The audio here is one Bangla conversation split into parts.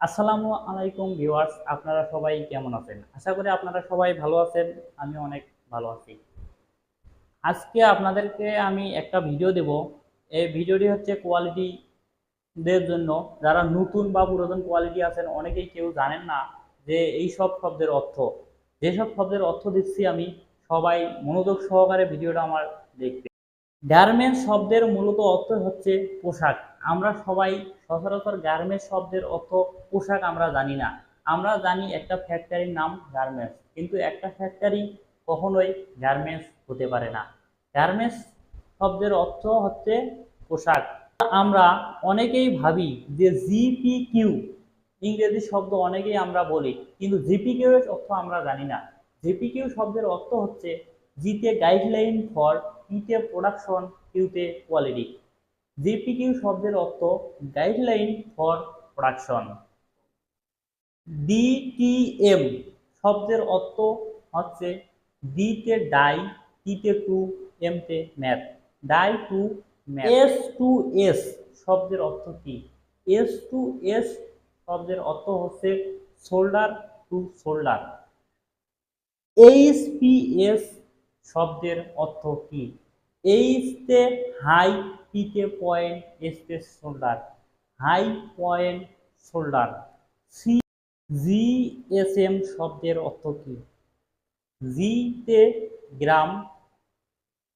আসসালামু আলাইকুম ভিউয়ার্স, আপনারা সবাই কেমন আছেন? আশা করি আপনারা সবাই ভালো আছেন আমি অনেক ভালো আছি। আজকে আপনাদেরকে আমি একটা ভিডিও দেব। এই ভিডিওটি হচ্ছে কোয়ালিটি দের জন্য। যারা নতুন বা পুরাতন কোয়ালিটি আছেন, অনেকেই কেউ জানেন না যে এই সব শব্দের অর্থ। যেসব শব্দের অর্থ দিচ্ছি আমি, সবাই মনোযোগ সহকারে ভিডিওটা আমার দেখবে গার্মেন্টস শব্দের মূলত অর্থ হচ্ছে পোশাক। আমরা সবাই সচরাচর গার্মেন্টস শব্দের অর্থ পোশাক আমরা জানি না। আমরা জানি একটা ফ্যাক্টরির নাম গার্মেন্টস। কিন্তু একটা ফ্যাক্টরি কখনোই গার্মেন্টস হতে পারে না। গার্মেন্টস শব্দের অর্থ হচ্ছে পোশাক। আমরা অনেকেই ভাবি যে জিপি কিউ ইংরেজি শব্দ অনেকেই আমরা বলি। কিন্তু জিপি কিউ এর অর্থ আমরা জানি না। জিপি কিউ শব্দের অর্থ হচ্ছে জিতে গাইডলাইন ফর পিতে প্রোডাকশন কিউতে কোয়ালিটি জিপিকিউ শব্দের অর্থ গাইডলাইন ফর প্রোডাকশন ডিটিএম শব্দের অর্থ হচ্ছে ডিতে ডাই টিতে to এমতে match dye to S to S শব্দের অর্থ কি? এস টু এস শব্দের অর্থ হচ্ছে শোল্ডার টু শোল্ডার এইচপিএস শব্দের অর্থ কি? এইচতে হাই পিতে point এসতে shoulder high point shoulder C G S M শব্দের অর্থ কি? জিতে গ্রাম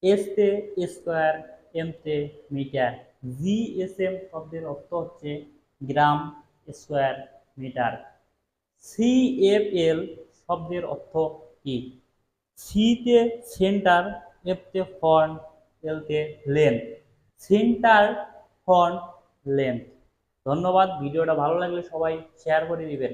এসতে স্কোয়ার এমতে মিটার জিএসএম শব্দের অর্থ হচ্ছে gram square metre C F L শব্দের অর্থ কি? সিতে সেন্টার এফতে ফ্রন্ট এলতে লেন্থ। Centre front length. ধন্যবাদ, ভিডিওটা ভালো লাগলে সবাই শেয়ার করে দিবেন।